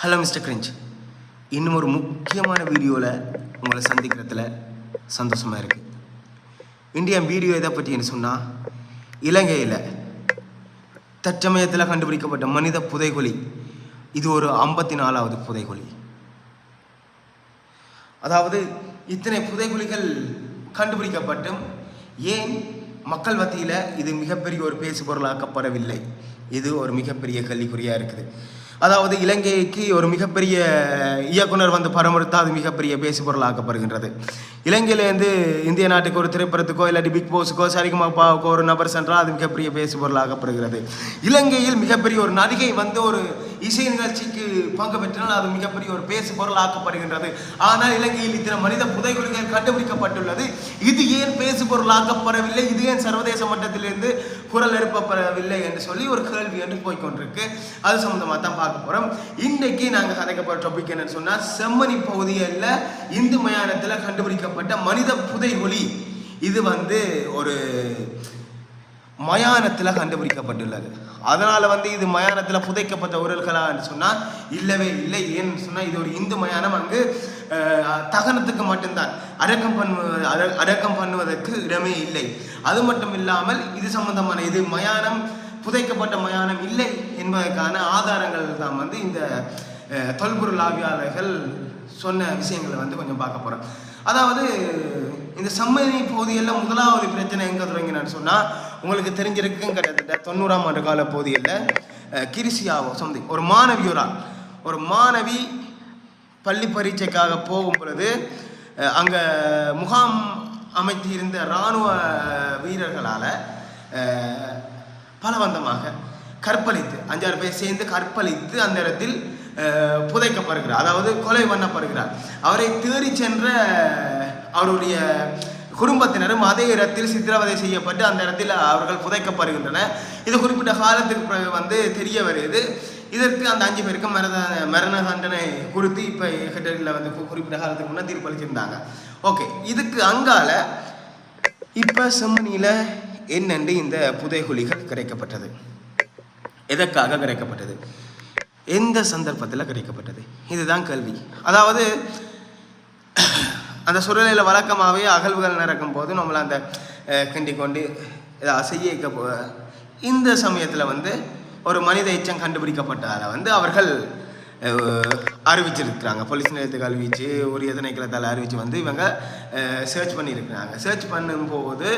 Hello mister cringe இன்னும் ஒரு முக்கியமான வீடியோவில் உங்களை சந்திக்கிறதுல சந்தோஷமாக இருக்குது இந்தியன் வீடியோ எதை பற்றின்னு சொன்னால் இலங்கையில் தற்சமயத்தில் கண்டுபிடிக்கப்பட்ட மனித புதைகுலி இது ஒரு ஐம்பத்தி நாலாவது புதைகுலி அதாவது இத்தனை புதைகுலிகள் கண்டுபிடிக்கப்பட்டும் ஏன் மக்கள் மத்தியில் இது மிகப்பெரிய ஒரு பேசுபொருளாக்கப்படவில்லை? இது ஒரு மிகப்பெரிய கல்விக்குறியாக இருக்குது. அதாவது இலங்கைக்கு ஒரு மிகப்பெரிய இயக்குனர் வந்து பரமறுத்தால் அது மிகப்பெரிய பேசு பொருளாக்கப்படுகின்றது இலங்கையிலேருந்து இந்திய நாட்டுக்கு ஒரு திரைப்படத்துக்கோ இல்லாட்டி பிக் பாஸுக்கோ சரிகமாப்பாவுக்கோ ஒரு நபர் சென்றால் அது மிகப்பெரிய பேசு பொருளாக்கப்படுகிறது இலங்கையில் மிகப்பெரிய ஒரு நடிகை வந்து ஒரு இசை நிகழ்ச்சிக்கு பங்கு பெற்றால் அது மிகப்பெரிய ஒரு பேசு பொருள் ஆக்கப்படுகின்றது. ஆனால் இலங்கையில் இத்தனை மனித புதைகுழிகள் கண்டுபிடிக்கப்பட்டுள்ளது. இது ஏன் பேசு பொருள் ஆக்கப்படவில்லை? இது ஏன் சர்வதேச மட்டத்திலிருந்து குரல் எழுப்பப்படவில்லை என்று சொல்லி ஒரு கேள்வி என்று போய்க்கொண்டிருக்கு. அது சம்மந்தமாக தான் பார்க்க போகிறோம் இன்றைக்கு நாங்கள் கதைக்க போகிற டாபிக் என்னன்னு சொன்னால் செம்மணி பகுதியில் இந்து மயானத்தில் கண்டுபிடிக்கப்பட்ட மனித புதைகுழி. இது வந்து ஒரு மயானத்தில் கண்டுபிடிக்கப்பட்டுள்ளது. அதனால் வந்து இது மயானத்தில் புதைக்கப்பட்ட உரல்களான்னு சொன்னால் இல்லவே இல்லை ஏன்னு சொன்னால் இது ஒரு இந்து மயானம் அங்கு தகனத்துக்கு மட்டும்தான். அடக்கம் பண்ணுவது அட- அடக்கம் பண்ணுவதற்கு இடமே இல்லை. அது மட்டும் இல்லாமல் இது சம்பந்தமான இது மயானம் புதைக்கப்பட்ட மயானம் இல்லை என்பதற்கான ஆதாரங்கள் தான் வந்து இந்த தொல்பொருள் ஆவியாளர்கள் சொன்ன விஷயங்களை வந்து கொஞ்சம் பார்க்க போகிறோம் அதாவது இந்த சம்மதி பகுதியில் முதலாவது பிரச்சனை எங்கே தொடங்கினான்னு சொன்னால் உங்களுக்கு தெரிஞ்சிருக்கும் கிட்டத்தட்ட தொண்ணூறாம் ஆண்டு கால பகுதியில் கிரிசியாவோ சம்திங் ஒரு மாணவியோரா ஒரு மாணவி பள்ளி பரீட்சைக்காக போகும் பொழுது அங்கே முகாம் அமைத்தியிருந்த இராணுவ வீரர்களால் பலவந்தமாக கற்பழித்து அஞ்சாறு பேர் சேர்ந்து கற்பழித்து அந்த இடத்தில் புதைக்கப்படுகிறார். அதாவது கொலை பண்ணப்படுகிறார். அவரை தேடி சென்ற அவருடைய குடும்பத்தினரும் அதே இடத்தில் சித்திரவதை செய்யப்பட்டு அந்த இடத்தில் அவர்கள் புதைக்கப்படுகின்றனர். இது குறிப்பிட்ட காலத்துக்கு பிறகு வந்து தெரிய வருது இதற்கு அந்த அஞ்சு பேருக்கு மரண மரண தண்டனை கொடுத்து இப்போ ஹெட்டரில் வந்து குறிப்பிட்ட காலத்துக்கு முன்னே தீர்ப்பளிச்சிருந்தாங்க ஓகே இதுக்கு அங்கால இப்போ செம்மணியில் என்னென்று இந்த புதைகுலிகள் கிடைக்கப்பட்டது எதற்காக கிடைக்கப்பட்டது எந்த சந்தர்ப்பத்தில் கிடைக்கப்பட்டது இதுதான் கல்வி அதாவது அந்த சூழ்நிலையில் வழக்கமாகவே அகழ்வுகள் நடக்கும் போது நம்மளை அந்த கிண்டி கொண்டு இதை செய்ய போ இந்த சமயத்தில் வந்து ஒரு மனித எச்சம் கண்டுபிடிக்கப்பட்டதால் வந்து அவர்கள் அறிவிச்சிருக்கிறாங்க. போலீஸ் நிலையத்துக்கு அறிவிச்சு ஒரு திணைக்களத்தால் அறிவிச்சு வந்து இவங்க சர்ச் பண்ணியிருக்கிறாங்க. சர்ச் பண்ணும்போது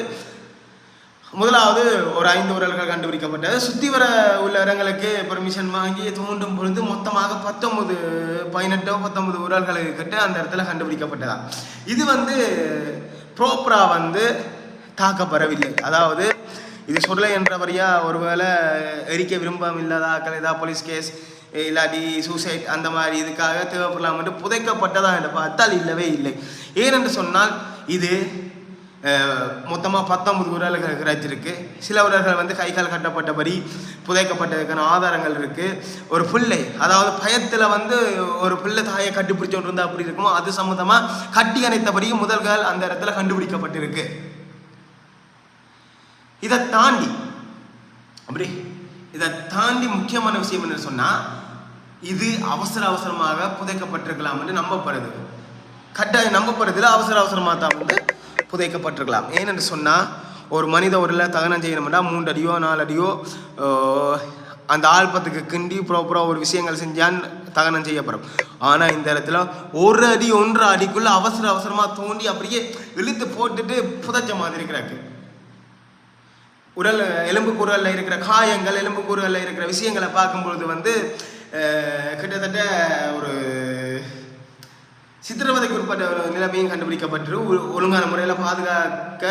முதலாவது ஒரு ஐந்து உரல்கள் கண்டுபிடிக்கப்பட்டது. சுற்றி வர உள்ள இடங்களுக்கு பெர்மிஷன் வாங்கி தூண்டும் பொழுது மொத்தமாக பத்தொன்பது பதினெட்டோ பத்தொன்பது உரல்களை கிட்ட அந்த இடத்துல கண்டுபிடிக்கப்பட்டதா. இது வந்து ப்ராப்பராக வந்து தாக்கப்படவில்லை. அதாவது இது சொல்ல என்றபடியா ஒருவேளை எரிக்க விரும்பம் இல்லாதாக்கள் ஏதாவது போலீஸ் கேஸ் இல்லாட்டி சூசைட் அந்த மாதிரி இதுக்காக தேவைப்படலாம் என்று புதைக்கப்பட்டதா என்று பார்த்தால் இல்லவே இல்லை. ஏனென்று சொன்னால் இது மொத்தமாக பத்தொன்பது உரல்கள் கிடைச்சிருக்கு. சில உரல்கள் வந்து கை கால் கட்டப்பட்டபடி புதைக்கப்பட்டதுக்கான ஆதாரங்கள் இருக்குது ஒரு பிள்ளை அதாவது பயத்தில் வந்து ஒரு பிள்ளை தாயை கட்டி இருந்தால் அப்படி இருக்குமோ அது சம்மந்தமாக கட்டி அணைத்தபடி முதல்கள் அந்த இடத்துல கண்டுபிடிக்கப்பட்டிருக்கு. இதை தாண்டி அப்படி இதை தாண்டி முக்கியமான விஷயம் என்ன சொன்னால் இது அவசர அவசரமாக புதைக்கப்பட்டிருக்கலாம் என்று நம்பப்படுது. கட்டாயம் நம்பப்படுறதுல அவசர அவசரமாக தான் வந்து புதைக்கப்பட்டிருக்கலாம். ஏனென்று சொன்னால் ஒரு மனித உடலில் தகனம் செய்யணும்னா மூன்று அடியோ நாலு அடியோ அந்த ஆல்பத்துக்கு கிண்டி ப்ராப்பராக ஒரு விஷயங்கள் செஞ்சான் தகனம் செய்யப்படும். ஆனால் இந்த இடத்துல ஒரு அடி ஒன்றரை அடிக்குள்ள அவசர அவசரமாக தோண்டி அப்படியே இழுத்து போட்டுட்டு புதைச்ச மாதிரி இருக்கிறாக்கு உடல் எலும்பு கூறுகளில் இருக்கிற காயங்கள் எலும்பு கூறுகளில் இருக்கிற விஷயங்களை பார்க்கும்பொழுது வந்து கிட்டத்தட்ட ஒரு சித்திரவதைக்கு உட்பட்ட ஒரு நிலைமையும் கண்டுபிடிக்கப்பட்டு ஒழுங்கான முறையில் பாதுகாக்க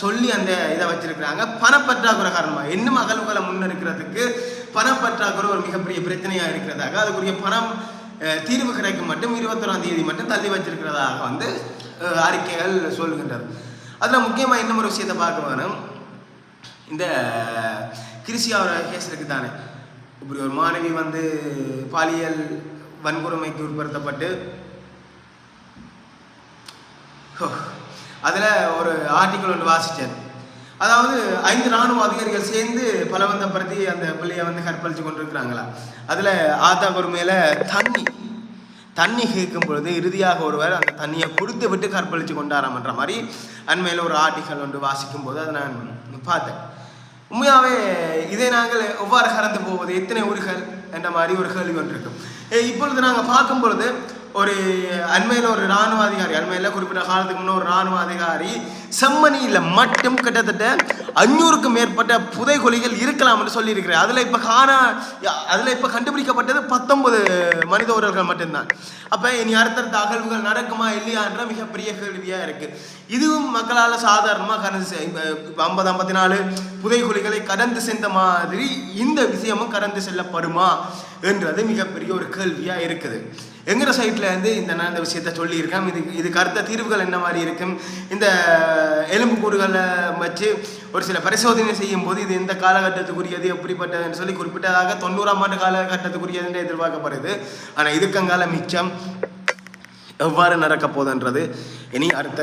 சொல்லி அந்த இதை வச்சிருக்கிறாங்க. பணப்பற்றாக்குறை காரணமாக இன்னும் அகழ்வுகளை முன்னெடுக்கிறதுக்கு பணப்பற்றாக்குறை ஒரு மிகப்பெரிய பிரச்சனையாக இருக்கிறதாக அதுக்குரிய பணம் தீர்வு கிடைக்கும் மட்டும் இருபத்தொராம் தேதி மட்டும் தள்ளி வச்சிருக்கிறதாக வந்து அறிக்கைகள் சொல்கின்றது அதில் முக்கியமாக இன்னும் ஒரு விஷயத்தை பார்க்க வேணும். இந்த கிறிஸ்தியாவோட கேஸ் இருக்கு தானே. இப்படி ஒரு மாணவி வந்து பாலியல் வன்கொடுமைக்கு உட்படுத்தப்பட்டு அதில் ஒரு ஆர்டிக்கல் ஒன்று வாசித்தேன் அதாவது ஐந்து ராணுவ அதிகாரிகள் சேர்ந்து பலவந்தப்படுத்தி அந்த பிள்ளையை வந்து கற்பழிச்சு கொண்டிருக்கிறாங்களா? அதில் ஆத்தா பொறுமையில் மேலே தண்ணி தண்ணி கேட்கும் பொழுது இறுதியாக ஒருவர் அந்த தண்ணியை கொடுத்து விட்டு கற்பழித்து கொண்டாராம்ன்ற மாதிரி அண்மையில் ஒரு ஆர்டிக்கல் ஒன்று வாசிக்கும் போது அதை நான் பார்த்தேன். உண்மையாகவே இதை நாங்கள் எவ்வாறு கடந்து போவது? எத்தனை ஊர்கள்? என்ற மாதிரி ஒரு கேள்வி ஒன்று இருக்கும் இப்பொழுது நாங்கள் பார்க்கும் பொழுது ஒரு அண்மையில் ஒரு இராணுவ அதிகாரி அண்மையில் குறிப்பிட்ட காலத்துக்கு முன்னே ஒரு இராணுவ அதிகாரி செம்மணியில் மட்டும் கிட்டத்தட்ட அஞ்சூறுக்கும் மேற்பட்ட புதைகுழிகள் இருக்கலாம் என்று சொல்லியிருக்கிறேன் அதில் இப்போ காண அதில் இப்போ கண்டுபிடிக்கப்பட்டது பத்தொன்பது மனித உறவுகள் மட்டும்தான். அப்போ இனி அடுத்தடுத்த அகழ்வுகள் நடக்குமா இல்லையான்ற மிகப்பெரிய கேள்வியாக இருக்குது இதுவும் மக்களால் சாதாரணமாக கடந்து செ- ஐம்பது ஐம்பத்தி நாலு புதைகுழிகளை கடந்து சென்ற மாதிரி இந்த விஷயமும் கடந்து செல்லப்படுமா என்றது மிகப்பெரிய ஒரு கேள்வியாக இருக்குது. எங்கிற சைட்டில் இருந்து இந்த நான் இந்த விஷயத்த சொல்லியிருக்கேன். இது இதுக்கு அடுத்த தீர்வுகள் என்ன மாதிரி இருக்கும்? இந்த எலும்பு கூடுகளை வச்சு ஒரு சில பரிசோதனை செய்யும் போது இது எந்த காலகட்டத்துக்குரியது எப்படிப்பட்டதுன்னு சொல்லி குறிப்பிட்டதாக தொண்ணூறாம் ஆண்டு காலகட்டத்துக்குரியது என்று எதிர்பார்க்கப்படுது. ஆனால் இதுக்கங்கால மிச்சம் எவ்வாறு நடக்க போகுதுன்றது இனி அடுத்த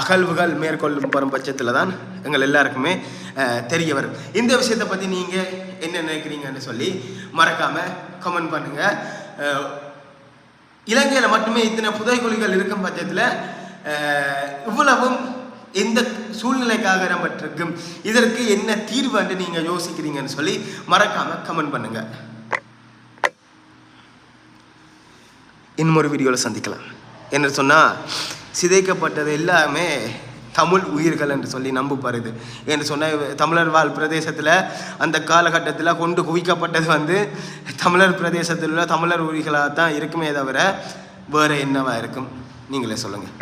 அகழ்வுகள் மேற்கொள்ளும் வரும் பட்சத்தில் தான் எங்கள் எல்லாருக்குமே தெரிய வரும். இந்த விஷயத்தை பற்றி நீங்கள் என்ன நினைக்கிறீங்கன்னு சொல்லி மறக்காமல் கமெண்ட் பண்ணுங்கள் இலங்கையில் மட்டுமே இத்தனை புதைகுழிகள் இருக்கும் பட்சத்தில் இவ்வளவும் எந்த சூழ்நிலைக்காக இடம்பெற்றிருக்கும் இதற்கு என்ன தீர்வுன்னு நீங்கள் யோசிக்கிறீங்கன்னு சொல்லி மறக்காமல் கமெண்ட் பண்ணுங்கள் இன்னொரு வீடியோவில் சந்திக்கலாம். என்ன சொன்னால் சிதைக்கப்பட்டது எல்லாமே தமிழ் உயிர்கள் என்று சொல்லி நம்பப்படுது என்று சொன்னால் தமிழர் வாழ் பிரதேசத்தில் அந்த காலகட்டத்தில் கொண்டு குவிக்கப்பட்டது வந்து தமிழர் பிரதேசத்தில் உள்ள தமிழர் உயிர்களாக தான் இருக்குமே தவிர வேறு என்னவாக இருக்கும்? நீங்களே சொல்லுங்கள்